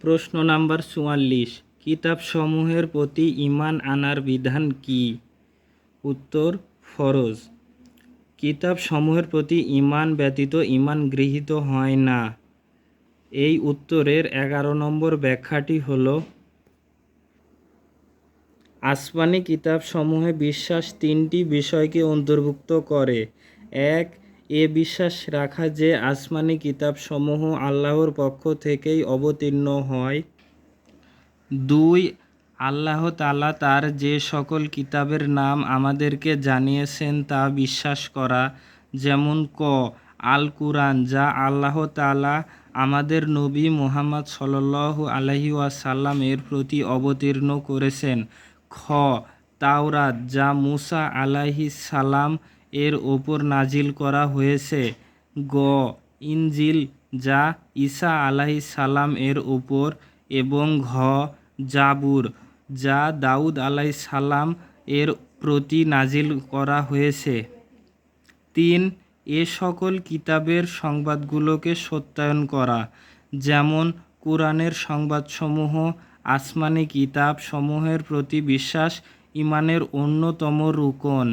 প্রশ্ন নাম্বার চুয়াল্লিশ। কিতাবসমূহের প্রতি ঈমান আনার বিধান কি? উত্তর, ফরজ। কিতাবসমূহের প্রতি ঈমান ব্যতীত ঈমান গৃহীত হয় না। এই উত্তরের এগারো নম্বর ব্যাখ্যাটি হল, আসমানি কিতাবসমূহে বিশ্বাস তিনটি বিষয়কে অন্তর্ভুক্ত করে। এক এ বিশ্বাস রাখা যে আসমানি কিতাবসমূহ আল্লাহর পক্ষ থেকেই অবতীর্ণ হয়। দুই, আল্লাহ তালা তার যে সকল কিতাবের নাম আমাদেরকে জানিয়েছেন তা বিশ্বাস করা, যেমন ক আল কুরআন যা আল্লাহ তালা আমাদের নবী মুহাম্মদ সাল্লাল্লাহু আলহি ওয়াসাল্লাম এর প্রতি অবতীর্ণ করেছেন। খ, তাওরাত, যা মুসা আলাহি সালাম এর ওপর নাজিল করা হয়েছে। গ, ইনজিল যা ঈসা আলাহি সালাম এর ওপর এবং ঘ, জাবুর যা দাউদ আলাই সালাম এর প্রতি নাজিল করা হয়েছে। তিন, এ সকল কিতাবের সংবাদগুলোকে সত্যায়ন করা, যেমন কোরআনের সংবাদসমূহ, আসমানি কিতাব সমূহের প্রতি বিশ্বাস ইমানের অন্যতম রুকন।